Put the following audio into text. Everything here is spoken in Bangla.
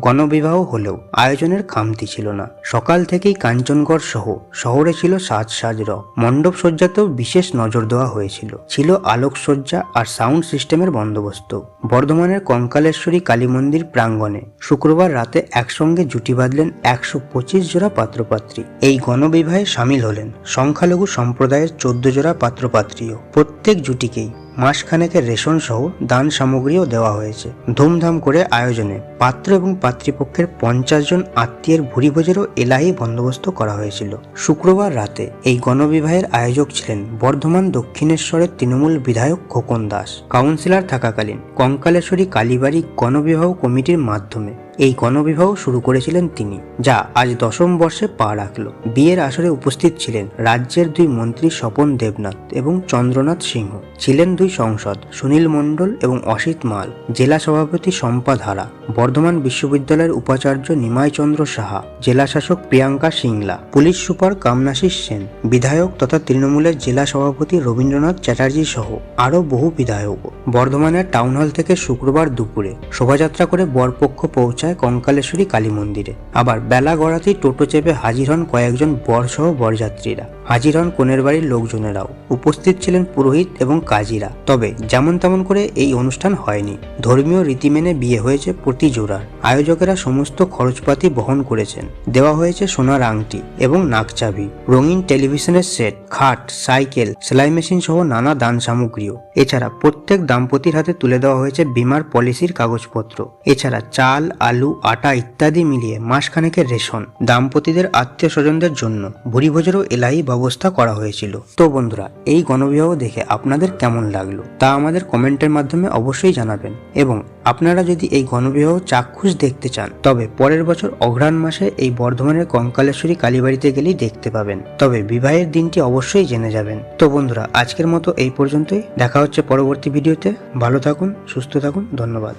গণবিবাহ হলেও আয়োজনের খামতি ছিল না। সকাল থেকেই কাঞ্চনগড় সহ শহরে ছিল সাজ সাজ র মণ্ডপ সজ্জাতেও বিশেষ নজর দেওয়া হয়েছিল। ছিল আলোকসজ্জা আর সাউন্ড সিস্টেমের বন্দোবস্ত। বর্ধমানের কঙ্কালেশ্বরী কালী মন্দির প্রাঙ্গণে শুক্রবার রাতে একসঙ্গে জুটি বাঁধলেন একশো পঁচিশ জোড়া পাত্রপাত্রী। এই গণবিবাহে সামিল হলেন সংখ্যালঘু সম্প্রদায়ের চোদ্দ জোড়া পাত্রপাত্রীও। প্রত্যেক জুটিকেই মাসখানেকের রেশন সহ দান সামগ্রীও দেওয়া হয়েছে। ধুমধাম করে আয়োজনে পাত্র এবং পাত্রীপক্ষের পঞ্চাশ জন আত্মীয়ের ভুরিভোজেরও এলাহি বন্দোবস্ত করা হয়েছিল। শুক্রবার রাতে এই গণবিবাহের আয়োজক ছিলেন বর্ধমান দক্ষিণেশ্বরের তৃণমূল বিধায়ক খোকন দাস। কাউন্সিলর থাকাকালীন কঙ্কালেশ্বরী কালীবাড়ি গণবিবাহ কমিটির মাধ্যমে এই গণবিবাহ শুরু করেছিলেন তিনি, যা আজ দশম বর্ষে পা রাখল। বিয়ের আসরে উপস্থিত ছিলেন রাজ্যের দুই মন্ত্রী স্বপন দেবনাথ এবং চন্দ্রনাথ সিংহ। ছিলেন দুই সংসদ, সুনীল মণ্ডল এবং অসিত মাল, জেলা সভাপতি শম্পা ধারা, বর্ধমান বিশ্ববিদ্যালয়ের উপাচার্য নিমাই চন্দ্র সাহা, জেলা শাসক প্রিয়াঙ্কা সিংলা, পুলিশ সুপার কামনাশিস সেন, বিধায়ক তথা তৃণমূলের জেলা সভাপতি রবীন্দ্রনাথ চ্যাটার্জি সহ আরও বহু বিধায়ক। বর্ধমানের টাউন হল থেকে শুক্রবার দুপুরে শোভাযাত্রা করে বরপক্ষ পৌঁছায় কঙ্কালেশ্বরী কালী মন্দিরে। আবার বেলা গড়াতেই টোটো চেপে হাজির হন কয়েকজন বরসহ বরযাত্রীরা। হাজির হন কনের বাড়ির লোকজনেরাও। উপস্থিত ছিলেন পুরোহিত এবং কাজীরা। তবে যেমন তেমন করে এই অনুষ্ঠান হয়নি। ধর্মীয় রীতি মেনে বিয়ে হয়েছে প্রতি জোড়ার আয়োজকেরা সমস্ত খরচপাতি বহন করেছেন। দেওয়া হয়েছে সোনার আংটি এবং নাকচাবি, রঙিন টেলিভিশনের সেট, খাট, সাইকেল, সেলাই মেশিন সহ নানা দান সামগ্রীও। এছাড়া প্রত্যেক দাম্পতির হাতে তুলে দেওয়া হয়েছে বিমার পলিসির কাগজপত্র। এছাড়া চাল, আলু, আটা ইত্যাদি মিলিয়ে মাসখানেকের রেশন দাম্পতিদের আত্মীয় স্বজনদের জন্য। ভুরিভোজেরও এলাহি ব্যবস্থা করা হয়েছিল। তো বন্ধুরা, এই গণবিবাহ দেখে আপনাদের কেমন লাগল? তা আমাদের কমেন্টের মাধ্যমে অবশ্যই জানাবেন। এবং আপনারা যদি এই গণবিবাহ চাক্ষুষ দেখতে চান, তবে পরের বছর অঘ্রাণ মাসে এই বর্ধমানের কঙ্কালেশ্বরী কালীবাড়িতে গেলেই দেখতে পাবেন। তবে বিবাহের দিনটি অবশ্যই জেনে যাবেন। তো বন্ধুরা, আজকের মতো এই পর্যন্তই। দেখা হচ্ছে পরবর্তী ভিডিওতে। ভালো থাকুন, সুস্থ থাকুন। ধন্যবাদ।